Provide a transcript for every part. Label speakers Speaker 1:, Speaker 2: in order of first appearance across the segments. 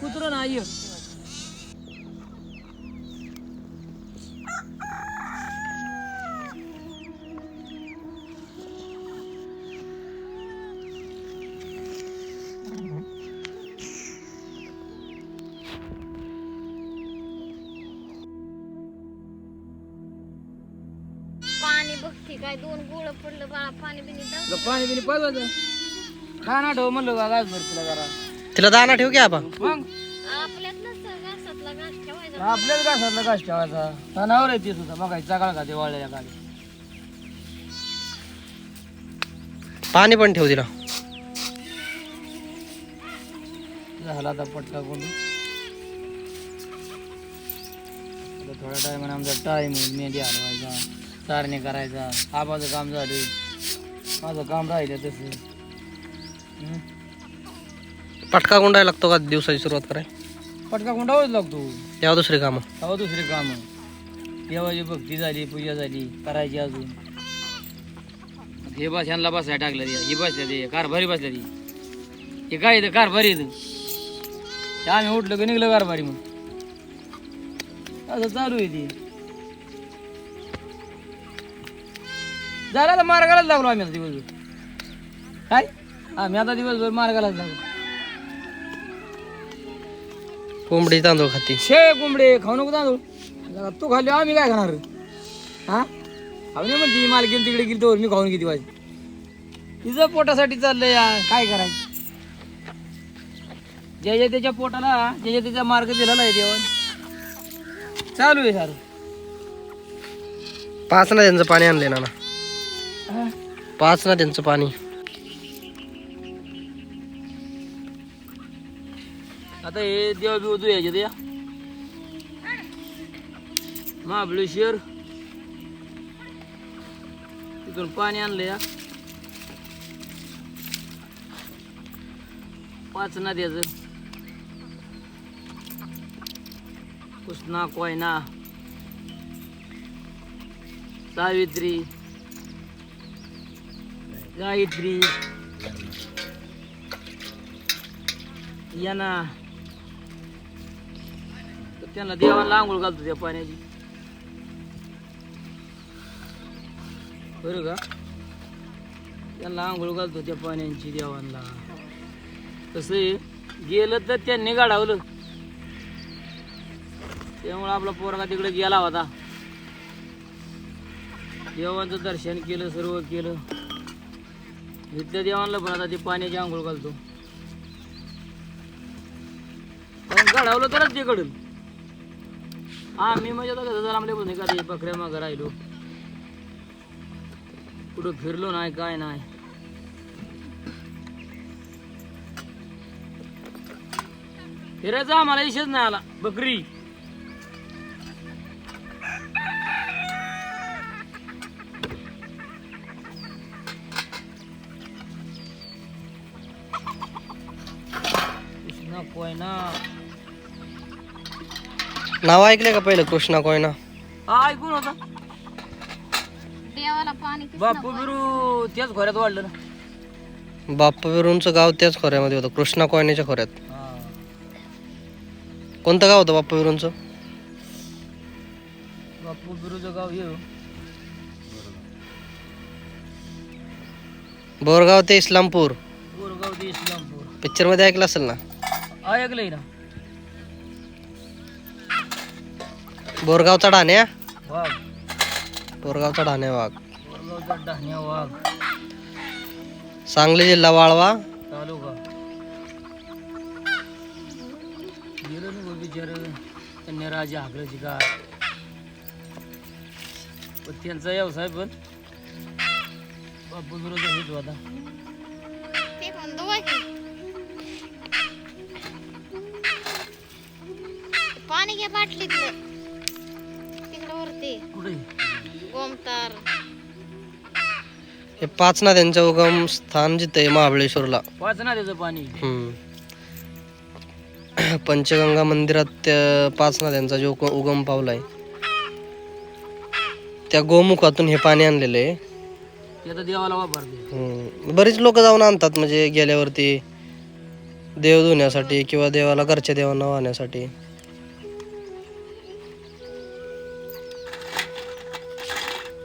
Speaker 1: कुत्र नाही
Speaker 2: पाणी बघते काय दोन गोळ पडलं बाळा पाणी बिनी
Speaker 1: पाजवायचं खाना ठेव म्हणलं का गास भर तुला जरा.
Speaker 3: तिला दाना ठेव की आपण?
Speaker 1: मग?
Speaker 2: ठेवायचा.
Speaker 1: आपल्याच घासातला घास ठेवायचा. तणावर येते सुद्धा. बघा सकाळ खाते वाळलेल्या गाडी.
Speaker 3: पाणी पण ठेव तिला.
Speaker 1: झाला आता पटका थोड्या टायमाने आमचा टाईम मेंढी हलवायचा चारणे करायचा. आबाचं काम झाले. माझं काम राहिलं तसं. हं?
Speaker 3: पटका गुंडायला लागतो का दिवसाची सुरुवात कराय?
Speaker 1: पटका कोंडावंच लागतो.
Speaker 3: तेव्हा दुसरी कामं.
Speaker 1: तेव्हा दुसरी काम. देवाची भक्ती झाली पूजा झाली करायची अजून. हे बस ह्यांना बसायला टाकलं ते. ही बसल्या ते. कारभारी बसल्या ती. हे काय इथं कारभारी इथं? ते आम्ही उठलं की निघलं कारभारी मग. असं चालू आहे ते. झालं आता मार्गालाच लागलो आम्ही आता दिवसभर. काय? आम्ही आता दिवसभर मार्गालाच लागलो.
Speaker 3: कोंबडी तांदूळ खाती.
Speaker 1: शे कोंबडे खाऊ नको तांदूळ. जरा तू खाल्ली आम्ही काय खाणार? हा? खाऊ नाही म्हणते मालकीन तिकडे गेली तर मी खाऊन किती वाजता तिचं पोटासाठी चाललंय या. काय करायचं? ज्याच्या त्याच्या पोटाला ज्याच्या त्याचा मार्ग दिलेला आहे देवान. चालू आहे सारं.
Speaker 3: पाच ना त्यांचं पाणी आणले ना
Speaker 1: हा?
Speaker 3: पाच ना त्यांचं पाणी.
Speaker 1: आता हे देव बिव उदू यायचे या महाबळेश्वर. तिथून पाणी आणलं या पाच नद्याच. कृष्णा कोयना. सावित्री. गायत्री. याना त्यांना देवाला आंघोळ घालतो त्या पाण्याची. बरं का? त्यांना आंघोळ घालतो त्या पाण्याची देवांना कसं गेलं तर त्यांनी गाढावलं. त्यामुळे आपला पोरगा तिकडे गेला होता. देवांचं दर्शन केलं सर्व केलं. इथल्या देवांना पण आता ते पाण्याची आंघोळ घालतो. पण घडवलं तरच ते हा मी म्हणजे आता कसं आमले बोलून का बकऱ्या मागं राहिलो. कुठं फिरलो नाही काय नाही. फिरायचा आम्हाला इशेच नाही आला बकरी. कृष्णा कोयना
Speaker 3: नाव ऐकले का पहिलं कृष्णा कोयना?
Speaker 1: हा ऐकून होता.
Speaker 2: देवाला पाणी किती
Speaker 1: बापू बिरू त्याच घोऱ्यात वाढलं ना.
Speaker 3: बाप्पा विरूंचं गाव त्याच खोऱ्यामध्ये होतं कृष्णा कोयनेच्या खोऱ्यात.
Speaker 1: हा
Speaker 3: कोणतं गाव होतं बाप्पा विरूंचं
Speaker 1: बापू बिरूचं गाव हे हो.
Speaker 3: बोरगाव ते इस्लामपूर.
Speaker 1: बोरगाव ते इस्लामपूर.
Speaker 3: पिक्चरमध्ये ऐकलं असेल ना?
Speaker 1: ऐकलंय ना.
Speaker 3: बोरगावचा ढाण्या
Speaker 1: वाघ.
Speaker 3: बोरगावचा ढाण्या वाघ.
Speaker 1: बोरगावचा वाघ.
Speaker 3: सांगली जिल्हा वाळवा.
Speaker 1: तालुका. गेलं ना बिचार त्यांनी राजा हाकल्याची का पण त्यांचा व्यवसाय पण बापू बिरूचा हेच होता.
Speaker 2: ते पण घ्या बाटलीतलं. गोमतार
Speaker 3: हे पाच ना त्यांचं उगम स्थान जिथे आहे महाबळेश्वरला.
Speaker 1: पाच ना त्याचं पाणी.
Speaker 3: हम्म. पंचगंगा मंदिरात त्या पाच ना त्यांचा जो उग- उगम पावलाय त्या गोमुखातून हे पाणी आणलेलं आहे.
Speaker 1: ते आता देवाला वापरते
Speaker 3: हम्म. बरीच लोक जाऊन आणतात म्हणजे गेल्यावरती देव धुण्यासाठी किंवा देवाला घरच्या देवांना वाहण्यासाठी.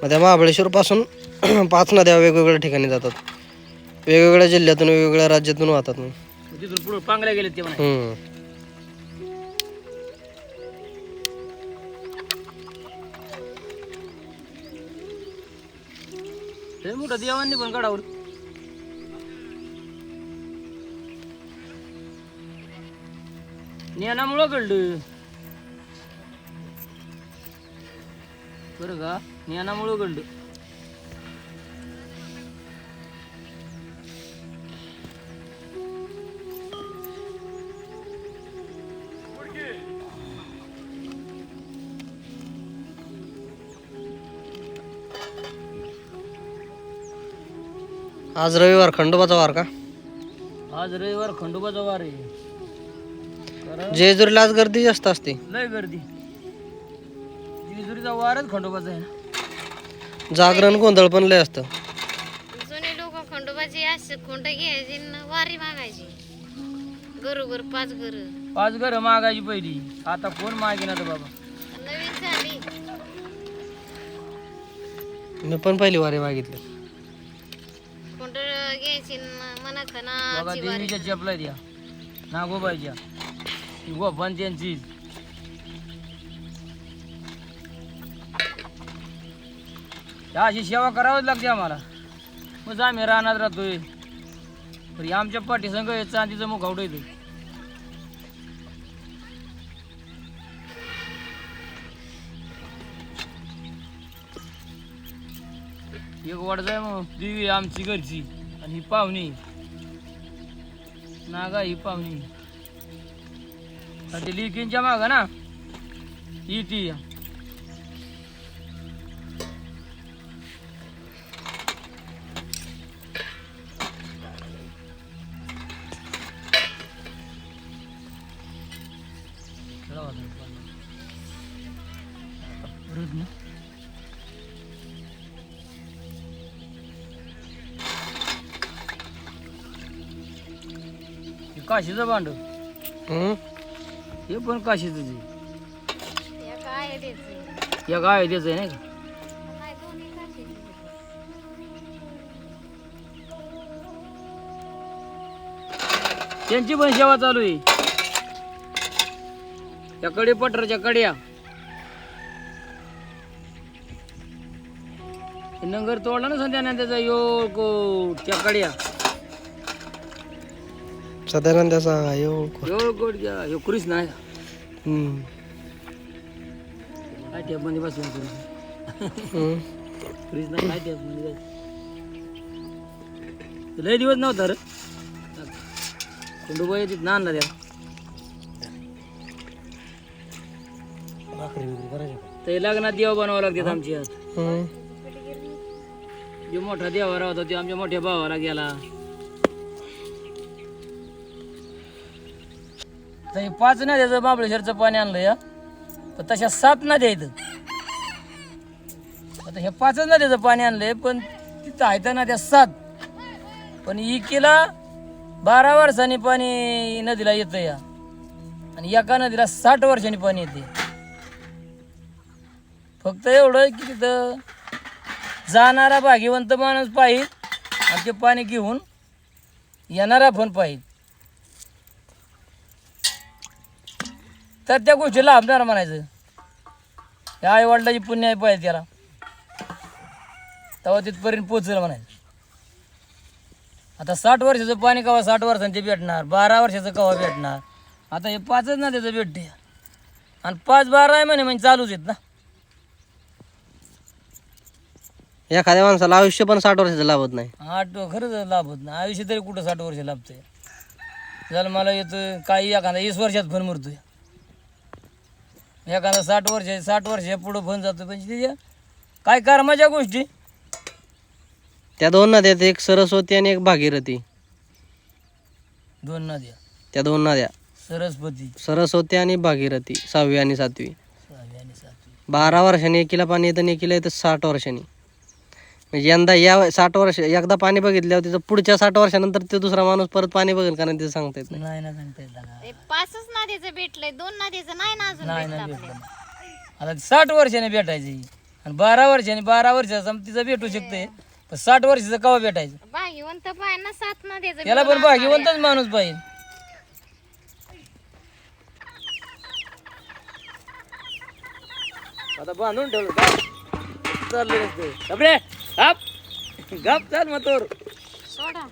Speaker 3: मग त्या महाबळेश्वर पासून पाच नद्या वेगवेगळ्या ठिकाणी जातात. वेगवेगळ्या जिल्ह्यातून वेगवेगळ्या राज्यातून वाहतात मग.
Speaker 1: तिथून पुढे पांगल्या गेले ते म्हणा
Speaker 3: हम्म.
Speaker 1: मोठं देवांनी पण गडावर ज्ञानामुळं घडलं. बरं का? ज्ञानामुळं घडलं
Speaker 3: आज रविवार खंडोबाचा वार का?
Speaker 1: आज रविवार खंडोबाचा वार आहे.
Speaker 3: जेजुरीला आज गर्दी जास्त असते.
Speaker 1: लय गर्दी. जेजुरीचा वारच खंडोबाचा आहे
Speaker 3: जागरण गोंधळ पण लय असतं.
Speaker 2: जुने लोक खंडोबाची असे खोंड घ्यायची न वारी मागायची. घरोघर पाच घर.
Speaker 1: पाच घर मागायची पहिली. आता कोण मागेना तर बाबा?
Speaker 2: नवीन झाली.
Speaker 3: मी पण पहिली वारी मागितली.
Speaker 2: खोंड घ्यायची मना खना
Speaker 1: देवीच्या चपला द्या नागोबाईच्या ती गोपान त्यांची अशी सेवा करावीच लागते आम्हाला. मग आम्ही रानात राहतोय. तरी आमच्या पाठीसंग हे चांदीचं मुख आवडत एक वडजाय मग दिवी आमची घरची आणि ही पाहुणी. नागा ही पाहुणी. आणि ते लिकींच्या माग ना ही काशीचं भांड.
Speaker 3: हम्म?
Speaker 1: हे पण काशीच आहे.
Speaker 2: या काय
Speaker 1: या त्याच आहे नाही का?
Speaker 2: नाही दोन्ही काशीचे.
Speaker 1: त्यांची पण सेवा चालू आहे. त्या कडे पटराच्या कड्या. हे नंगर तोडला ना संध्या त्याचा यो को त्या कड्या.
Speaker 3: सदानंदाचा यो
Speaker 1: यो कोट यो कृष्ण आहे
Speaker 3: हम्म.
Speaker 1: काय टॅपमध्ये बसून कृष्ण
Speaker 3: हम्म.
Speaker 1: कृष्ण काय टॅपमध्ये. लय दिवस नव्हता रे. खंडोबाई तिथं आणला त्याला ते लग्नात देव बनवावं लागतात आमची आज
Speaker 3: हम्म.
Speaker 1: जो मोठा देवारा होता तो आमच्या मोठ्या भावाला गेला. तर हे पाच नद्याचं महाबळेश्वरचं पाणी आणलं या पण तशा सात नद्या इथं आता हे पाचच नद्याचं पाणी आणलंय पण तिथं आहे त्या नद्या सात. पण इकेला बारा वर्षांनी पाणी नदीला येतं या आणि एका नदीला साठ वर्षांनी पाणी येते फक्त एवढं की तिथं जाणारा भाग्यवंत माणूस पाहिजे आणि ते पाणी घेऊन येणारा पण पाहिजे. तर त्या गोष्टी लाभणार म्हणायचं. त्या आई वडिलाची पुण्य आहे पाहिजे त्याला. तेव्हा तिथपर्यंत पोचलं म्हणायचं. आता साठ वर्षाचं पाणी कवा साठ वर्षांचे भेटणार बारा वर्षाचं कवा भेटणार? आता हे पाचच ना त्याचं भेटते आणि पाच बारा आहे म्हणे म्हणजे चालूच आहेत ना.
Speaker 3: एखाद्या माणसाला आयुष्य पण साठ वर्षाचं लाभत नाही.
Speaker 1: आठ खरंच लाभ होत नाही. आयुष्य तरी कुठं साठ वर्ष लाभतंय? झालं मला येतं काही एखादा वीस वर्षात फन मरतोय एखादा साठ वर्ष साठ वर्ष पुढं फन जातो. म्हणजे त्याच्या काय कर्माच्या गोष्टी.
Speaker 3: त्या दोन नद्यात एक सरस्वती आणि एक भागीरथी.
Speaker 1: दोन नद्या.
Speaker 3: त्या दोन नद्या.
Speaker 1: सरस्वती.
Speaker 3: सरस्वती आणि भागीरथी सहावी आणि सातवी.
Speaker 1: सहावी आणि सातवी.
Speaker 3: बारा वर्षांनी एकीला पाणी येतं आणि एकीला येतं साठ वर्षांनी. म्हणजे यंदा या साठ वर्ष एकदा पाणी बघितल्यावर तिथं पुढच्या साठ वर्षानंतर ते दुसरा माणूस परत पाणी बघेल कारण तिथं सांगता येत नाही.
Speaker 1: नाही ना सांगता येत दादा.
Speaker 2: ते पाचच नदीचं भेटलंय दोन नदीचं नाही ना अजून
Speaker 1: नाही
Speaker 2: भेटलं
Speaker 1: ना
Speaker 2: आपल्याला.
Speaker 1: भेटलं. आता साठ वर्षाने भेटायची. आणि बारा वर्षाने बारा वर्षाचा तिचं भेटू शकते पण साठ वर्षाचं कवा भेटायचं?
Speaker 2: भाग्यवंत पाहिजे सात नदीचं
Speaker 1: त्याला पण भाग्यवंतच माणूस पाहिजे. आता बांधून ठेवलं. काय चाललं नसतं गपरे गप. गप चाल मग तोर
Speaker 2: सोडा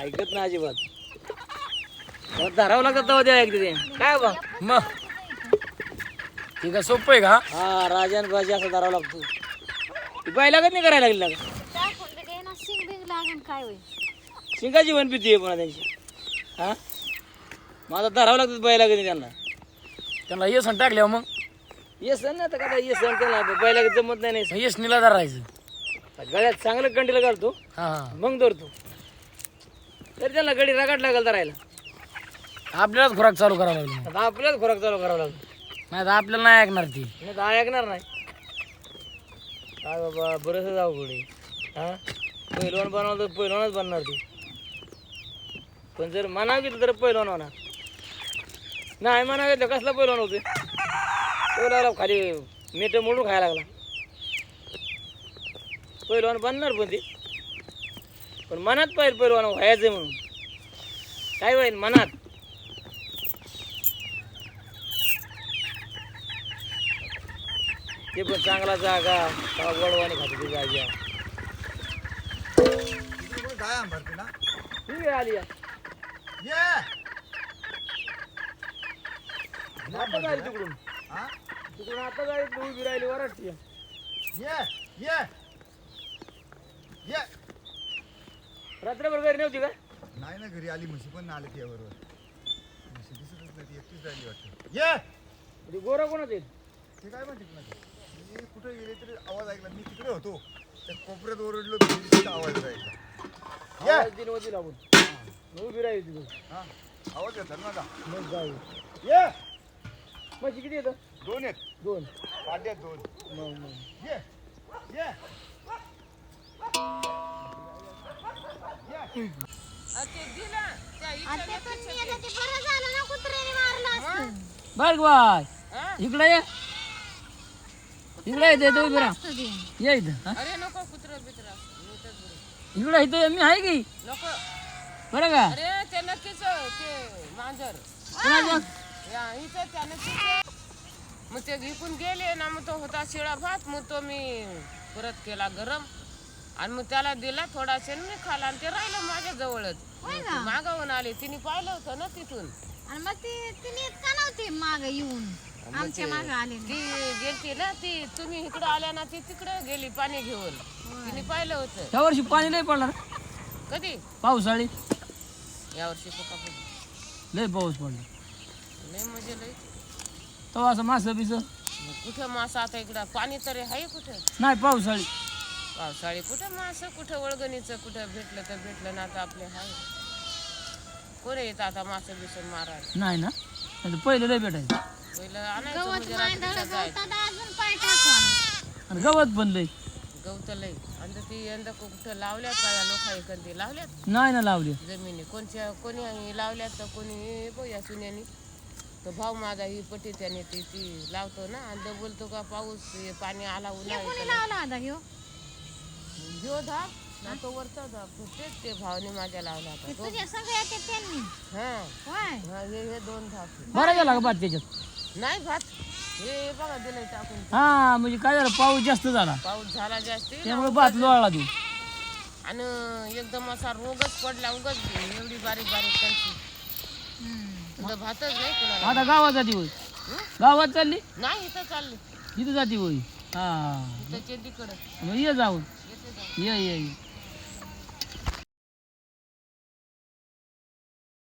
Speaker 1: ऐकत ना अजिबात. त्याला धरावं लागतं तेव्हा द्या ऐकते ते. काय बा? मग ठीक आहे सोपं आहे का? हा राजन बाजी असं धरावं लागतो. ती बाय लागत नाही करायला लागली लागत.
Speaker 2: टाकून बी घे ना शिंग बिंग लागेल काय होईल?
Speaker 1: शिंगाची पण भीती आहे पुन्हा त्यांची. हा? माझा धरावं लागतं बाय लागत नाही त्यांना.
Speaker 4: त्यांना येसन टाकल्यावर मग.
Speaker 1: ये सण ना का ये सण त्याला लागत जमत नाही नाही
Speaker 4: येसनीला धरायचं.
Speaker 1: गळ्यात चांगलं कंडीला घालतो.
Speaker 4: हा हा.
Speaker 1: मग धरतो. तरी त्यांना गडी रगाट लागल धरायला
Speaker 4: आपल्यालाच खुराक चालू करावं लागली
Speaker 1: आता आपल्याच खोराक चालू करावा लागतो
Speaker 4: नाही तर आपल्याला नाही ऐकणार ती.
Speaker 1: नाही तर ऐकणार नाही. काय बाबा बरंच जाऊ पुढे हा? पहिलवान बनवलं तर पहिलवानच बनणार तू. पण जर मनाव घेतलं तर पहिलवान होणार. नाही मनाव घेतलं कसला पहिलवान होते तो लागला खाली मीठ मोडून खायला लागला. पहिलवान बनणार पण ते. पण मनात पाहिजे पहिलवान व्हायचं म्हणून. काय होईल मनात? ते पण चांगला जागा वडवाने खाते ते जागा. ठीक आहे आली या. आता हा तिकडून आता जाईल उभी राहिली ये. रात्रभर घरी नव्हती का
Speaker 5: नाही ना घरी आली म्हशी पण आले त्याबरोबर म्हशी दिसतच नाही ती एकटीच राहिली वाटतं ये
Speaker 1: ते गोरा कोणाच आहेत
Speaker 5: ते काय म्हणते ना मी कुठे गेले तरी आवाज ऐकला मी तिकडे होतो त्या कोपऱ्यात ओरडलो तरी आवाज ऐकला
Speaker 1: आवाज दिन वरती लागून मग उभी राहिली तिकडे
Speaker 5: हा आवाज येतात माझा
Speaker 1: मग जाऊ
Speaker 5: ये
Speaker 1: म्हशी किती येतं
Speaker 5: दोन आहेत?
Speaker 1: दोन.
Speaker 5: पाड्यात दोन.
Speaker 1: मग मग.
Speaker 5: ये ये.
Speaker 2: बरं झालं ना कुत्र्याने मारलं असतं.
Speaker 1: बघ बाय इकडे ये. इकडे येते तो उभी राहा. ये इथं?
Speaker 6: अरे नको कुत्र बित्र.
Speaker 1: इकडे इथं मी आहे की?
Speaker 6: नको.
Speaker 1: बरं का?
Speaker 6: अरे ते नक्कीच ते मांजर. इथं त्या नक्कीच. मग ते विकून गेले ना मग तो होता शिळा भात मग तो मी परत केला गरम. आणि मग त्याला दिला थोडासा आणि मी खाला आणि ते राहिलं माझ्या जवळच. मागावून आले तिने पाहिलं होतं ना तिथून.
Speaker 2: आणि मग ती तिने येत का नव्हती माग येऊन आमच्या माग आले
Speaker 6: ती गेलती ना ती तुम्ही इकडं आल्या ना ती तिकडे गेली पाणी घेऊन. तिने पाहिलं होतं.
Speaker 1: त्या वर्षी पाणी लय पडला रे.
Speaker 6: कधी?
Speaker 1: पावसाळी.
Speaker 6: यावर्षी पका
Speaker 1: लय पाऊस पडला.
Speaker 6: लय म्हणजे लय
Speaker 1: तेव्हा असं मासं बिस.
Speaker 6: कुठं मासा आता इकडं? पाणी तरी आहे कुठं?
Speaker 1: नाही पावसाळी.
Speaker 6: पावसाळी कुठं मासं? कुठं वळगणीचं? कुठं भेटलं तर भेटलं ना आता आपले हाय. कोण येत आता मासं बिसं मारायला?
Speaker 1: नाही ना? पहिले लय भेटायचं.
Speaker 6: पहिलं आणायचं
Speaker 2: गवत
Speaker 6: म्हणजे
Speaker 2: मांदळ
Speaker 6: रात्रीचं जायचं.
Speaker 2: गवतात अजून पाय टाकून.
Speaker 1: आणि गवत पण लय.
Speaker 6: गवत लय. आणि ती यंदा कुठं लावल्यात का या लोकांनी कधी? लावल्यात?
Speaker 1: नाही ना लावली.
Speaker 6: जमिनी. कोणच्या कोणी लावल्यात तर कोणी? बोया सुन्यानी. तर भाऊ माझा ही पटी त्याने ती ती लावतो ना आणि तो बोलतो का पाऊस हे पाणी आला उन्हाळी
Speaker 2: कोणी लावला होता ह्यो?
Speaker 6: ह्यो धाप ना तो वरचा धाप तेच ते भावने माझ्या लावला
Speaker 2: ते
Speaker 6: होता तो
Speaker 2: तुझ्या सगळ्या ते त्यांनी?
Speaker 6: हा.
Speaker 2: होय.
Speaker 6: हा, हे हे दोन धाप
Speaker 1: बरं झाला का भात त्याच्यात?
Speaker 6: नाही भात. हे बघा दिलंय टाकून
Speaker 1: हा म्हणजे काय झालं? पाऊस जास्त झाला.
Speaker 6: पाऊस झाला जास्ती.
Speaker 1: त्यामुळे भात लोळला तू.
Speaker 6: आणि एकदम असा रोगच पडला उगच एवढी बारीक बारीक तर भातच नाही कुणाला.
Speaker 1: आता गावात जाती होय गावात चालली?
Speaker 6: नाही इथं चालली.
Speaker 1: इथं जाती होय. हा.
Speaker 6: इथं चेंदीकडं
Speaker 1: मग ये जाऊन.
Speaker 6: येते जाऊन.
Speaker 1: ये ये ये.